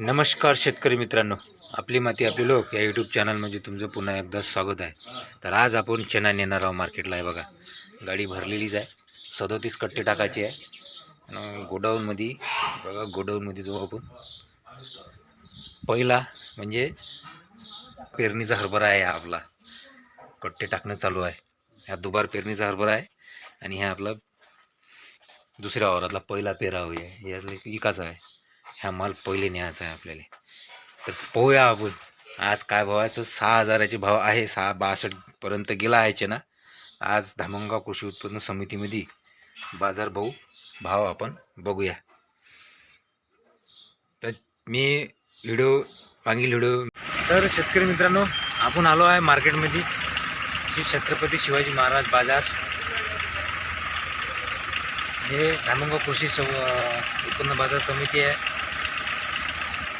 नमस्कार शेतकरी मित्रांनो. आपली माती आपले लोक या यूट्यूब चॅनलमध्ये तुमचं पुन्हा एकदा स्वागत आहे. तर आज आपण चना नेणार आहोत मार्केटला आहे बघा. गाडी भरलेलीच आहे. सदोतीस कट्टे टाकायचे आहे. गोडाऊनमध्ये बघा गोडाऊनमध्ये जाऊ आपण. पहिला म्हणजे पेरणीचा हरभरा आहे हा आपला. कट्टे टाकणं चालू आहे. ह्या दुबार पेरणीचा हरभरा आहे. आणि ह्या आपला दुसऱ्या वावरातला पहिला पेरा होईल यातला इकाचा आहे. ह्या माल पहिले न्यायचा आहे आपल्याला. तर पोहूया आपण. आज काय भावाचं? सहा हजाराचे भाव आहे. सहा बासष्टपर्यंत गेला आहे ना? आज धामंगा कृषी उत्पन्न समितीमध्ये बाजार भाऊ भाव आपण बघूया. तर मी व्हिडिओ मागील व्हिडिओ तर शेतकरी मित्रांनो आपण आलो आहे मार्केटमध्ये. श्री छत्रपती शिवाजी महाराज बाजार. हे धामंगा कृषी सम उत्पन्न बाजार समिती आहे.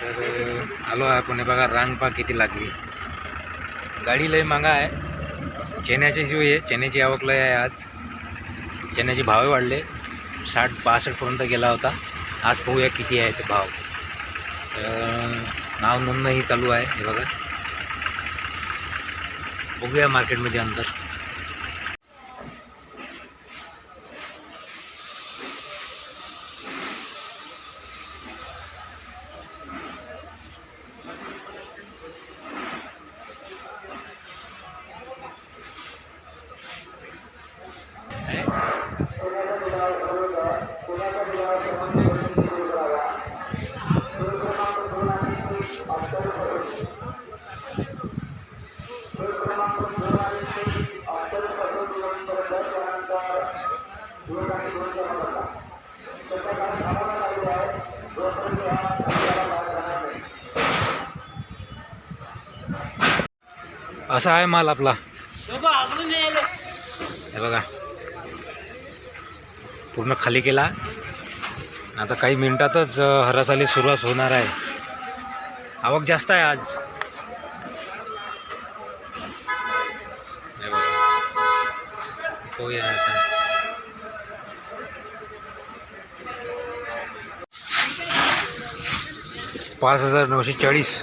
तर आलो आहे आपण. हे बघा रांग पा किती लागली. गाडी लय मागा आहे. चेन्याची जीव आहे. चेन्याची आवक लय आहे आज. चेन्याचे भावही वाढले. साठ बासष्टपर्यंत गेला होता. आज पाहूया किती आहे ते भाव. तर नाव नोंदणंही चालू आहे. हे बघा. बघूया मार्केटमध्ये अंतर. असा आहे माल आपला. हे बघा. पूर्ण खाली केला. आता काही मिनिटातच हरासाली सुरुवात होणार आहे. आवक जास्त आहे आज. हे बघा. पाहूया आता. पाच हजार नऊशे चाळीस.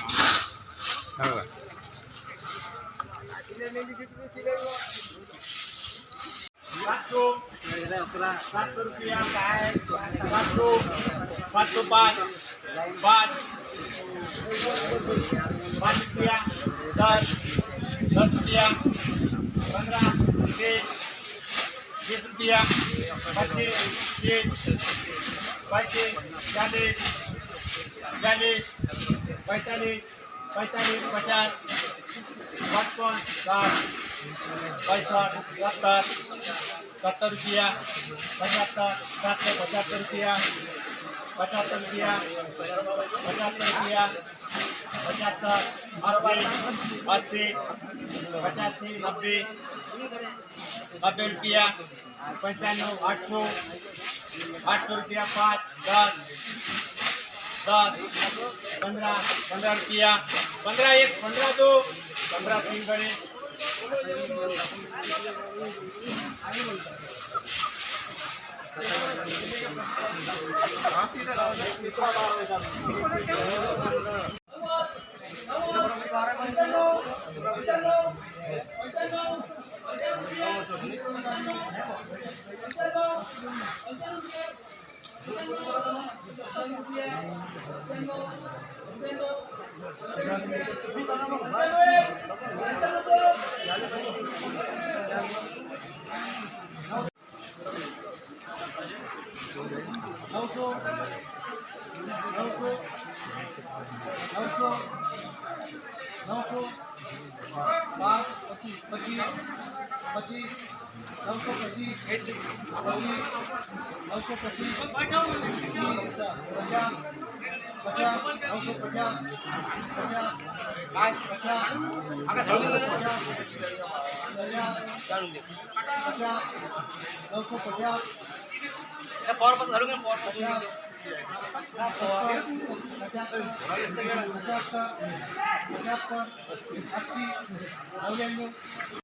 हो का? सातशे रुपया काय सातशो पाचशो पाच पाच पाच रुपया दस दस रुपया पंधरा तीस वीस रुपया पच्चीस तीस पच्चीस चालीस चालीस पैंतालीस पैंतालीस पचास पचपन साठ पैंसठ सत्तर सत्तर रुपया पचहत्तर सात सौ पचहत्तर रुपया पचहत्तर रुपया पचहत्तर रुपया पचहत्तर अस्सी अस्सी पचासी नब्बे नब्बे रुपया पंचानवे आठ सौ आठ सौ रुपया पाँच दस दस पंद्रह पंद्रह रुपया. पंद्रह एक पंद्रह दो. पंद्रह तीन बने. પચીસ નવસો પચીસ પચાસ પચાસ નવસો પચાસ પચાસ બાવીસ પચાસ પચાસ પચાસ નવસો પચાસ ફોર પચાસ પચાસ પચાસ પર અસી નવ્યાણું